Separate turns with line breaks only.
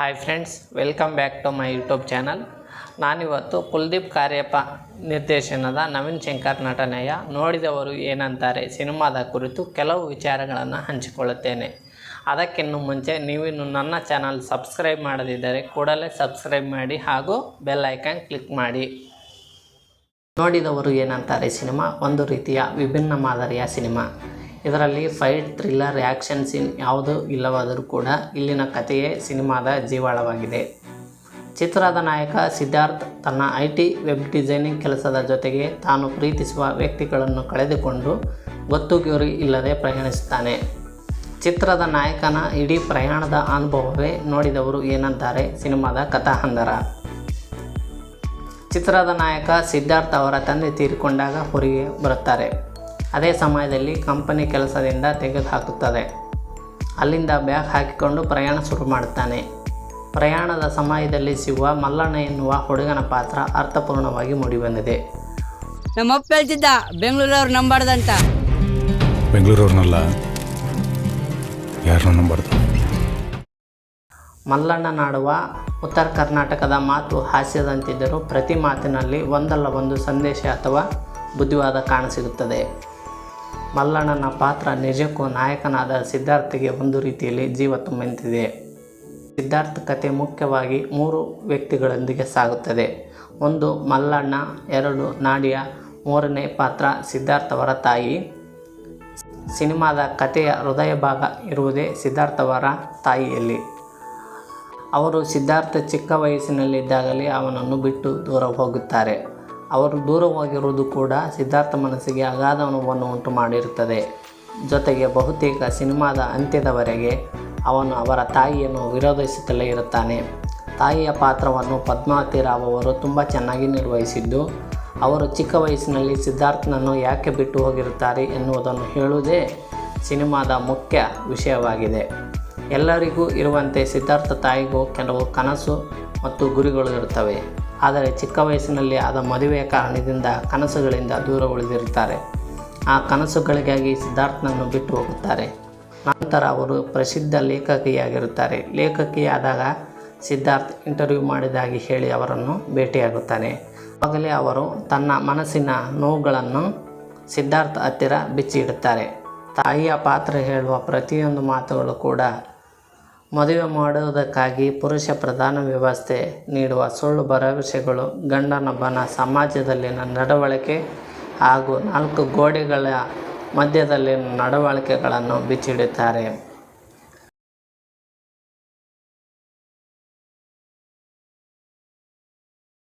Hi friends welcome back to my YouTube channel ನಾನಿವತ್ತು ಕುಲ್ದೀಪ್ ಕಾರ್ಯಪ್ಪ ನಿರ್ದೇಶನದ ನವೀನ್ ಶಂಕರ್ ನಟನೆಯ ನೋಡಿದವರು ಏನಂತಾರೆ ಸಿನಿಮಾದ ಕುರಿತು ಕೆಲವು ವಿಚಾರಗಳನ್ನು ಹಂಚಿಕೊಳ್ಳುತ್ತೇನೆ. ಅದಕ್ಕಿನ್ನು ಮುಂಚೆ ನೀವಿನ್ನು ನನ್ನ ಚಾನಲ್ ಸಬ್ಸ್ಕ್ರೈಬ್ ಮಾಡದಿದ್ದರೆ ಕೂಡಲೇ ಸಬ್ಸ್ಕ್ರೈಬ್ ಮಾಡಿ ಹಾಗೂ ಬೆಲ್ ಐಕಾನ್ ಕ್ಲಿಕ್ ಮಾಡಿ. ನೋಡಿದವರು ಏನಂತಾರೆ ಸಿನಿಮಾ? ಒಂದು ರೀತಿಯ ವಿಭಿನ್ನ ಮಾದರಿಯ ಸಿನಿಮಾ. ಇದರಲ್ಲಿ ಫೈಟ್, ಥ್ರಿಲ್ಲರ್, ಆ್ಯಕ್ಷನ್ ಸೀನ್ ಯಾವುದೂ ಇಲ್ಲವಾದರೂ ಕೂಡ ಇಲ್ಲಿನ ಕಥೆಯೇ ಸಿನಿಮಾದ ಜೀವಾಳವಾಗಿದೆ. ಚಿತ್ರದ ನಾಯಕ ಸಿದ್ಧಾರ್ಥ್ ತನ್ನ ಐ ಟಿ ವೆಬ್ ಡಿಸೈನಿಂಗ್ ಕೆಲಸದ ಜೊತೆಗೆ ತಾನು ಪ್ರೀತಿಸುವ ವ್ಯಕ್ತಿಗಳನ್ನು ಕಳೆದುಕೊಂಡು ಗೊತ್ತು ಗುರಿ ಇಲ್ಲದೆ ಪ್ರಯಾಣಿಸುತ್ತಾನೆ. ಚಿತ್ರದ ನಾಯಕನ ಇಡೀ ಪ್ರಯಾಣದ ಅನುಭವವೇ ನೋಡಿದವರು ಏನಂತಾರೆ ಸಿನಿಮಾದ ಕಥಾಹಂದರ. ಚಿತ್ರದ ನಾಯಕ ಸಿದ್ಧಾರ್ಥ್ ಅವರ ತಂದೆ ತೀರಿಕೊಂಡಾಗ ಹೊರಗೆ ಬರುತ್ತಾರೆ. ಅದೇ ಸಮಯದಲ್ಲಿ ಕಂಪನಿ ಕೆಲಸದಿಂದ ತೆಗೆದುಹಾಕುತ್ತದೆ. ಅಲ್ಲಿಂದ ಬ್ಯಾಗ್ ಹಾಕಿಕೊಂಡು ಪ್ರಯಾಣ ಶುರು ಮಾಡುತ್ತಾನೆ. ಪ್ರಯಾಣದ ಸಮಯದಲ್ಲಿ ಸಿಗುವ ಮಲ್ಲಣ್ಣ ಎನ್ನುವ ಹುಡುಗನ ಪಾತ್ರ ಅರ್ಥಪೂರ್ಣವಾಗಿ ಮೂಡಿಬಂದಿದೆ.
ನಮ್ಮಪ್ಪ ಹೇಳ್ತಿದ್ದ ಬೆಂಗಳೂರವ್ರು ನಂಬಾರ್ದಂತ.
ಬೆಂಗಳೂರವ್ರನ್ನಲ್ಲ ಯಾರನ್ನ ನಂಬಾರ್ದು.
ಮಲ್ಲಣ್ಣನಾಡುವ ಉತ್ತರ ಕರ್ನಾಟಕದ ಮಾತು ಹಾಸ್ಯದಂತಿದ್ದರೂ ಪ್ರತಿ ಮಾತಿನಲ್ಲಿ ಒಂದಲ್ಲ ಒಂದು ಸಂದೇಶ ಅಥವಾ ಬುದ್ಧಿವಾದ ಕಾಣಸಿಗುತ್ತದೆ ಮಲ್ಲಣ್ಣನ ಪಾತ್ರ ನಿಜಕ್ಕೂ ನಾಯಕನಾದ ಸಿದ್ಧಾರ್ಥಿಗೆ ಒಂದು ರೀತಿಯಲ್ಲಿ ಜೀವ ತುಂಬಂತಿದೆ. ಸಿದ್ಧಾರ್ಥ ಕತೆ ಮುಖ್ಯವಾಗಿ ಮೂರು ವ್ಯಕ್ತಿಗಳೊಂದಿಗೆ ಸಾಗುತ್ತದೆ. ಒಂದು ಮಲ್ಲಣ್ಣ, ಎರಡು ನಾಡಿಯ, ಮೂರನೇ ಪಾತ್ರ ಸಿದ್ಧಾರ್ಥವರ ತಾಯಿ. ಸಿನಿಮಾದ ಕಥೆಯ ಹೃದಯ ಭಾಗ ಇರುವುದೇ ಸಿದ್ಧಾರ್ಥವರ ತಾಯಿಯಲ್ಲಿ. ಅವರು ಸಿದ್ಧಾರ್ಥ ಚಿಕ್ಕ ವಯಸ್ಸಿನಲ್ಲಿದ್ದಾಗಲೇ ಅವನನ್ನು ಬಿಟ್ಟು ದೂರ ಹೋಗುತ್ತಾರೆ. ಅವರು ದೂರವಾಗಿರುವುದು ಕೂಡ ಸಿದ್ಧಾರ್ಥ ಮನಸ್ಸಿಗೆ ಅಗಾಧ ಅನುಭವವನ್ನು ಉಂಟು ಮಾಡಿರುತ್ತದೆ. ಜೊತೆಗೆ ಬಹುತೇಕ ಸಿನಿಮಾದ ಅಂತ್ಯದವರೆಗೆ ಅವನು ಅವರ ತಾಯಿಯನ್ನು ವಿರೋಧಿಸುತ್ತಲೇ ಇರುತ್ತಾನೆ. ತಾಯಿಯ ಪಾತ್ರವನ್ನು ಪದ್ಮಾವತಿ ರಾವ್ ಅವರು ತುಂಬ ಚೆನ್ನಾಗಿ ನಿರ್ವಹಿಸಿದ್ದು, ಅವರು ಚಿಕ್ಕ ವಯಸ್ಸಿನಲ್ಲಿ ಸಿದ್ಧಾರ್ಥನನ್ನು ಯಾಕೆ ಬಿಟ್ಟು ಹೋಗಿರುತ್ತಾರೆ ಎನ್ನುವುದನ್ನು ಹೇಳುವುದೇ ಸಿನಿಮಾದ ಮುಖ್ಯ ವಿಷಯವಾಗಿದೆ. ಎಲ್ಲರಿಗೂ ಇರುವಂತೆ ಸಿದ್ಧಾರ್ಥ ತಾಯಿಗೂ ಕೆಲವು ಕನಸು ಮತ್ತು ಗುರಿಗಳು ಇರುತ್ತವೆ. ಆದರೆ ಚಿಕ್ಕ ವಯಸ್ಸಿನಲ್ಲಿ ಆದ ಮದುವೆಯ ಕಾರಣದಿಂದ ಕನಸುಗಳಿಂದ ದೂರ ಉಳಿದಿರುತ್ತಾರೆ. ಆ ಕನಸುಗಳಿಗಾಗಿ ಸಿದ್ಧಾರ್ಥನನ್ನು ಬಿಟ್ಟು ಹೋಗುತ್ತಾರೆ. ನಂತರ ಅವರು ಪ್ರಸಿದ್ಧ ಲೇಖಕಿಯಾಗಿರುತ್ತಾರೆ. ಲೇಖಕಿಯಾದಾಗ ಸಿದ್ಧಾರ್ಥ್ ಇಂಟರ್ವ್ಯೂ ಮಾಡಿದಾಗಿ ಹೇಳಿ ಅವರನ್ನು ಭೇಟಿಯಾಗುತ್ತಾನೆ. ಆಗಲೇ ಅವರು ತನ್ನ ಮನಸ್ಸಿನ ನೋವುಗಳನ್ನು ಸಿದ್ಧಾರ್ಥ ಹತ್ತಿರ ಬಿಚ್ಚಿಡುತ್ತಾರೆ. ತಾಯಿಯ ಪಾತ್ರ ಹೇಳುವ ಪ್ರತಿಯೊಂದು ಮಾತುಗಳು ಕೂಡ ಮದುವೆ ಮಾಡುವುದಕ್ಕಾಗಿ ಪುರುಷ ಪ್ರಧಾನ ವ್ಯವಸ್ಥೆ ನೀಡುವ ಸುಳ್ಳು ಭರವಸೆಗಳು ಗಂಡನೊಬ್ಬನ ಸಮಾಜದಲ್ಲಿನ ನಡವಳಿಕೆ ಹಾಗೂ ನಾಲ್ಕು ಗೋಡೆಗಳ ಮಧ್ಯದಲ್ಲಿನ ನಡವಳಿಕೆಗಳನ್ನು ಬಿಚ್ಚಿಡುತ್ತಾರೆ.